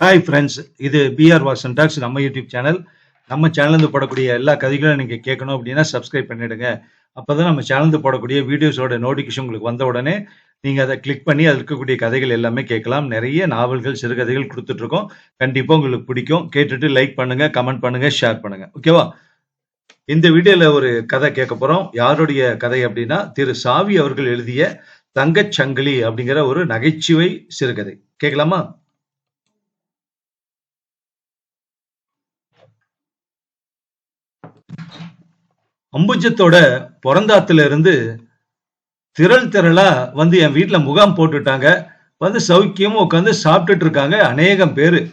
Hi friends இது PR Vasan talks நம்ம YouTube channel நம்ம சேனல்ந்து போடக்கூடிய எல்லா கதைகளும் நீங்கள் கேட்கணும் அப்படின்னா சப்ஸ்கிரைப் பண்ணிடுங்க. அப்போ தான் நம்ம சேனல்ந்து போடக்கூடிய வீடியோஸோட நோட்டிஃபிகேஷன் உங்களுக்கு வந்த உடனே நீங்கள் அதை கிளிக் பண்ணி அதில் இருக்கக்கூடிய கதைகள் எல்லாமே கேட்கலாம். நிறைய நாவல்கள் சிறுகதைகள் கொடுத்துட்ருக்கோம். கண்டிப்பாக உங்களுக்கு பிடிக்கும். கேட்டுட்டு லைக் பண்ணுங்கள் கமெண்ட் பண்ணுங்கள் ஷேர் பண்ணுங்கள் ஓகேவா இந்த வீடியோவில் ஒரு கதை கேட்க போகிறோம் யாருடைய கதை அப்படின்னா திரு சாவி அவர்கள் எழுதிய தங்கச் சங்கிலி அப்படிங்கிற ஒரு நகைச்சுவை சிறுகதை. கேட்கலாமா? அம்புஜத்தோட பிறந்தாத்துல இருந்து திரள் திரளா வந்து என் வீட்டில் முகாம் போட்டுட்டாங்க. வந்து சௌக்கியமும் உட்காந்து சாப்பிட்டுட்டு இருக்காங்க அநேகம் பேர்.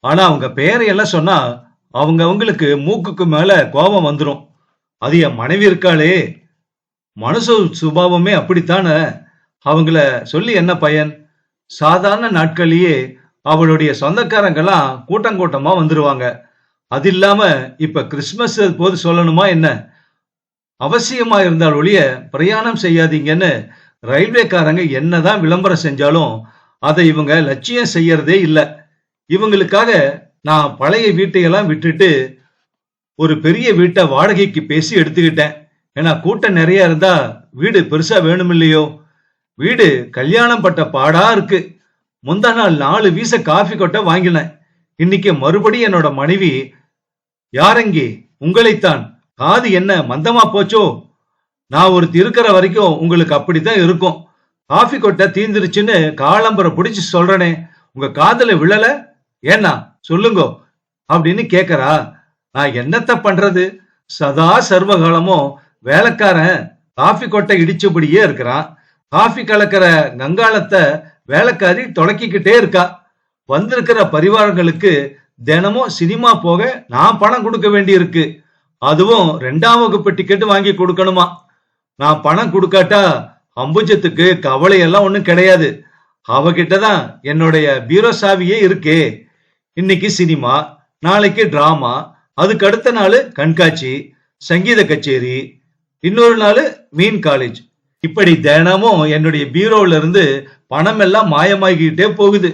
ஆனா அவங்க பேரையெல்லாம் சொன்னா அவங்க அவங்களுக்கு மூக்குக்கு மேல கோபம் வந்துடும் அது என் மனைவி இருக்காளே. மனசு சுபாவமே அப்படித்தானே? அவங்கள சொல்லி என்ன பயன்? சாதாரண நாட்கள்லயே அவளுடைய சொந்தக்காரங்கெல்லாம் கூட்டம் கூட்டமா வந்துருவாங்க. அது இல்லாம இப்ப கிறிஸ்மஸ் போது சொல்லணுமா என்ன? அவசியமா இருந்தால் ஒழிய பிரயாணம் செய்யாதீங்கன்னு ரயில்வேக்காரங்க என்னதான் விளம்பரம் செஞ்சாலும் அதை இவங்க லட்சியம் செய்யறதே இல்லை. இவங்களுக்காக நான் பழைய வீட்டையெல்லாம் விட்டுட்டு ஒரு பெரிய வீட்டை வாடகைக்கு பேசி எடுத்துக்கிட்டேன். ஏன்னா கூட்டம் நிறைய இருந்தா வீடு பெருசா வேணும் இல்லையோ வீடு கல்யாணம் பட்ட பாடா இருக்கு. முந்தா நாள் நாலு வீச காஃபி கொட்டை வாங்கினேன். இன்னைக்கு மறுபடியும் என்னோட மனைவி யாரங்கி உங்களைத்தான். காது என்ன மந்தமா போச்சோ? நான் ஒருத்தி இருக்கிற வரைக்கும் உங்களுக்கு அப்படித்தான் இருக்கும். காஃபி கொட்டை தீந்துருச்சுன்னு காலம்பரை பிடிச்சு சொல்றனே உங்க காதல விழல? ஏன்னா சொல்லுங்க அப்படின்னு கேக்குறா. நான் என்னத்த பண்றது? சதா சர்வகாலமும் வேலைக்காரன் காஃபி கொட்டை இடிச்சபடியே இருக்கிறான். காஃபி கலக்கிற கங்காளத்தை வேலைக்காரி தொடக்கிக்கிட்டே இருக்கா. வந்திருக்கிற பரிவாரங்களுக்கு தினமும் சினிமா போக நான் பணம் கொடுக்க வேண்டி இருக்கு அதுவும் ரெண்டாம் வகுப்பு டிக்கெட் வாங்கி கொடுக்கணுமா? நான் பணம் கொடுக்காட்டா அம்புஜத்துக்கு கவலை எல்லாம் ஒண்ணும் கிடையாது. அவகிட்ட தான் என்னுடைய பீரோ சாவியே இருக்கே. இன்னைக்கு சினிமா நாளைக்கு டிராமா அதுக்கு அடுத்த நாள் கண்காட்சி சங்கீத கச்சேரி இன்னொரு நாள் மீன் காலேஜ் இப்படி தினமும் என்னுடைய பீரோல இருந்து பணம் எல்லாம் மாயமாகிக்கிட்டே போகுது.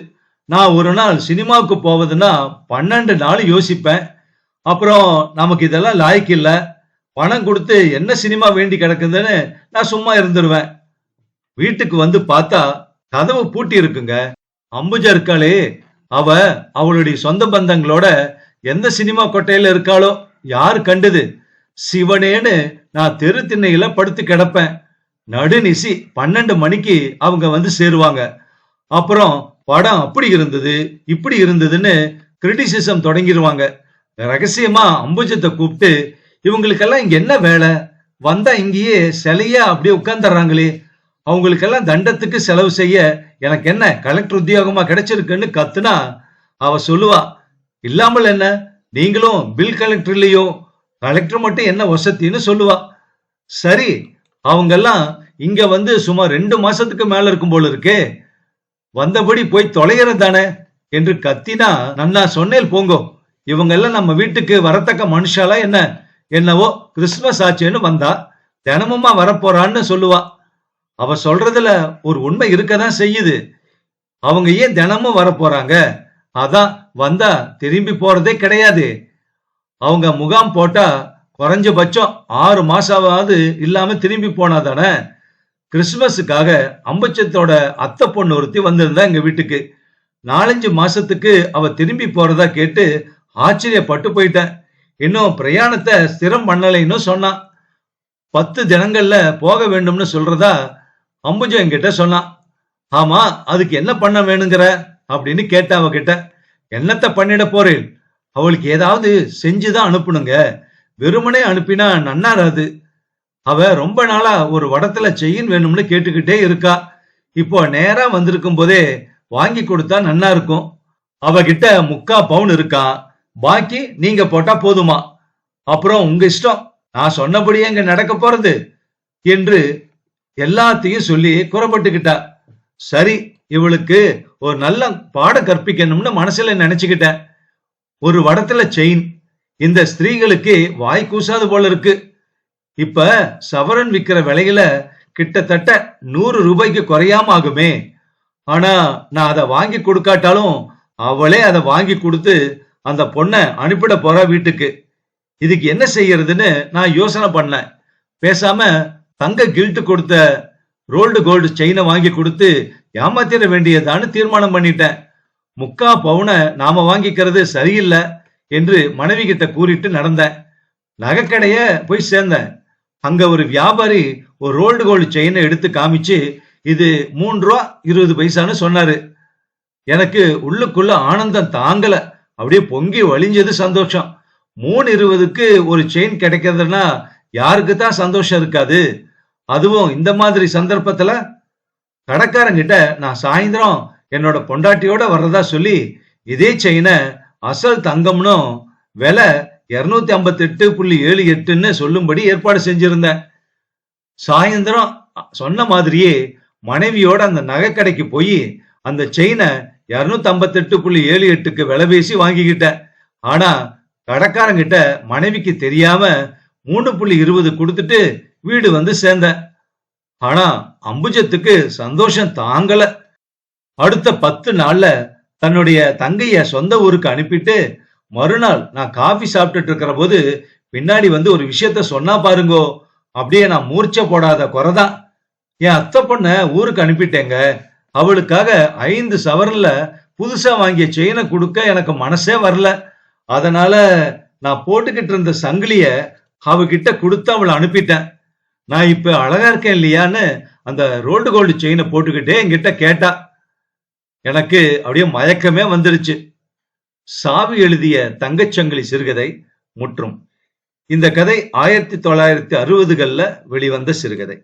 நான் ஒரு நாள் சினிமாவுக்கு போவதுன்னா பன்னெண்டு நாள் யோசிப்பேன். அப்புறம் நமக்கு இதெல்லாம் லாய்க்கு இல்லை. பணம் கொடுத்து என்ன சினிமா வேண்டி கிடக்குதுன்னு நான் சும்மா இருந்துருவேன். வீட்டுக்கு வந்து பார்த்தா கதவு பூட்டி இருக்குங்க. அம்புஜா இருக்காளே. அவ அவளுடைய சொந்த பந்தங்களோட எந்த சினிமா கொட்டையில இருக்காளோ யார் கண்டது? சிவனேன்னு நான் தெரு திண்ணையில படுத்து கிடப்பேன். நடுநிசி பன்னெண்டு மணிக்கு அவங்க வந்து சேருவாங்க. அப்புறம் படம் அப்படி இருந்தது இப்படி இருந்ததுன்னு கிரிட்டிசிசம் தொடங்கிடுவாங்க ரகசியமா அம்புஜத்தை கூப்பிட்டு இவங்களுக்கெல்லாம் இங்க என்ன வேலை? வந்தா இங்கேயே சிலையா அப்படியே உட்கார்ந்துடுறாங்களே. அவங்களுக்கெல்லாம் தண்டத்துக்கு செலவு செய்ய எனக்கு என்ன கலெக்டர் உத்தியோகமா கிடைச்சிருக்குன்னு கத்துனா அவ சொல்லுவா இல்லாமல் என்ன? நீங்களும் பில் கலெக்டர் இல்லையோ கலெக்டர் மட்டும் என்ன வசத்தின்னு சொல்லுவா. சரி அவங்கெல்லாம் இங்க வந்து சுமார் ரெண்டு மாசத்துக்கு மேல இருக்கும் போல இருக்கே. வந்தபடி போய் தொலைகிறது தானே? என்று கத்தினா நன்னா சொன்னேல் போங்கோ. இவங்க எல்லாம் நம்ம வீட்டுக்கு வரத்தக்க மனுஷாலாம் என்ன? என்னவோ கிறிஸ்துமஸ் ஆச்சுன்னு வந்தா தினமுமா வரப்போறான்னு சொல்லுவா. அவ சொல்றதுல ஒரு உண்மை இருக்கதான் செய்யுது. அவங்க ஏன் தினமும் வரப்போறாங்க? அதான் வந்தா திரும்பி போறதே கிடையாது. அவங்க முகாம் போட்டா குறைஞ்சபட்சம் ஆறு மாசாவது இல்லாம திரும்பி போனா தானே? கிறிஸ்துமஸுக்காக அம்பச்சத்தோட அத்தை பொண்ணு ஒருத்தி வந்திருந்தா எங்க வீட்டுக்கு. நாலஞ்சு மாசத்துக்கு அவ திரும்பி போறதா கேட்டு ஆச்சரியப்பட்டு போயிட்டேன். இன்னும் பிரயாணத்தை ஸ்திரம் பண்ணலைன்னு சொன்னான். பத்து தினங்கள்ல போக வேண்டும்னு சொல்றதா அம்புஜம் என்கிட்ட சொன்னான். ஆமா அதுக்கு என்ன பண்ண வேணுங்கிற? அப்படின்னு கேட்ட அவகிட்ட. என்னத்தை பண்ணிட போறேன்? அவளுக்கு ஏதாவது செஞ்சுதான் அனுப்பணுங்க. வெறுமனே அனுப்பினா நன்னாராது அவ ரொம்ப நாளா ஒரு வடத்துல செயின் வேணும்னு கேட்டுக்கிட்டே இருக்கா. இப்போ நேரா வந்திருக்கும் போதே வாங்கி கொடுத்தா நன்னா இருக்கும் அவகிட்ட முக்கா பவுன் இருக்கான். பாக்கி நீங்க போட்டா போதுமா? அப்புறம் உங்க இஷ்டம். நான் சொன்னபடியே இங்க நடக்க போறது என்று எல்லாத்தையும் சொல்லி குறப்பட்டுக்கிட்டா. சரி இவளுக்கு ஒரு நல்ல பாட கற்பிக்கணும்னு மனசுல நினைச்சுக்கிட்டேன். ஒரு வடத்துல செயின். இந்த ஸ்திரீகளுக்கு வாய் கூசாது போல இருக்கு. இப்ப சவரன் விக்கிற விலையில கிட்டத்தட்ட நூறு ரூபாய்க்கு குறையாம ஆகுமே. ஆனா நான் அதை வாங்கி கொடுக்காட்டாலும் அவளே அதை வாங்கி கொடுத்து அந்த பொண்ணை அனுப்பிட போறா வீட்டுக்கு. இதுக்கு என்ன செய்யறதுன்னு நான் யோசனை பண்ணேன் பேசாம தங்க கில்ட் கொடுத்த ரோல்டு கோல்டு செயினை வாங்கி கொடுத்து ஏமாத்திட வேண்டியதான்னு தீர்மானம் பண்ணிட்டேன். முக்கா பவுனை நாம வாங்கிக்கிறது சரியில்லை என்று மனைவி கிட்ட கூறிட்டு நடந்தேன். நகைக்கடைய போய் சேர்ந்தேன். அங்க ஒரு வியாபாரி ஒரு ரோல்டு கோல்டு செயினை எடுத்து காமிச்சு இது மூன்று ரூபா இருபது பைசான்னு சொன்னாரு. எனக்கு உள்ளுக்குள்ள ஆனந்தம் தாங்கலை. அப்படியே பொங்கி வழிஞ்சது சந்தோஷம். மூணு இருபதுக்கு ஒரு செயின் கிடைக்கிறதுனா யாருக்கு தான் சந்தோஷம் இருக்காது. அதுவும் இந்த மாதிரி சந்தர்ப்பத்துல கடைக்காரங்கிட்ட நான் சாயந்தரம் என்னோட பொண்டாட்டியோட வர்றதா சொல்லி இதே செயினை அசல் தங்கம்னும் விலை இருநூத்தி ஐம்பத்தி எட்டு புள்ளி ஏழு எட்டுன்னு சொல்லும்படி ஏற்பாடு செஞ்சிருந்தேன். சாயந்தரம் சொன்ன மாதிரியே மனைவியோட அந்த நகைக்கடைக்கு போய் அந்த செயினை இருநூத்தி ஐம்பத்தி எட்டு புள்ளி ஏழு எட்டுக்கு விலை பேசி வாங்கிக்கிட்டேன் ஆனா கடைக்காரங்கிட்ட மனைவிக்கு தெரியாம மூணு புள்ளி இருபது கொடுத்துட்டு வீடு வந்து சேர்ந்தேன் ஆனா அம்புஜத்துக்கு சந்தோஷம் தாங்கல. அடுத்த பத்து நாள்ல தன்னுடைய தங்கைய சொந்த ஊருக்கு அனுப்பிட்டு மறுநாள் நான் காஃபி சாப்பிட்டுட்டு இருக்கிற போது பின்னாடி வந்து ஒரு விஷயத்த சொன்னா பாருங்கோ. அப்படியே நான் மூர்ச்சை போடாத குறைதான் என் அத்தை பொண்ண ஊருக்கு அனுப்பிட்டேங்க. அவளுக்காக ஐந்து சவரில் புதுசாக வாங்கிய செயினை கொடுக்க எனக்கு மனசே வரல. அதனால நான் போட்டுக்கிட்டு இருந்த சங்கிலிய அவகிட்ட கொடுத்து அவளை அனுப்பிட்டேன். நான் இப்ப அழகா இருக்கேன் இல்லையான்னு அந்த ரோல்டு கோல்டு செயினை போட்டுக்கிட்டே என்கிட்ட கேட்டா. எனக்கு அப்படியே மயக்கமே வந்துருச்சு. சாவி எழுதிய தங்கச்சங்கிலி சிறுகதை முற்றும். இந்த கதை ஆயிரத்தி தொள்ளாயிரத்தி அறுபதுகளில் வெளிவந்த சிறுகதை.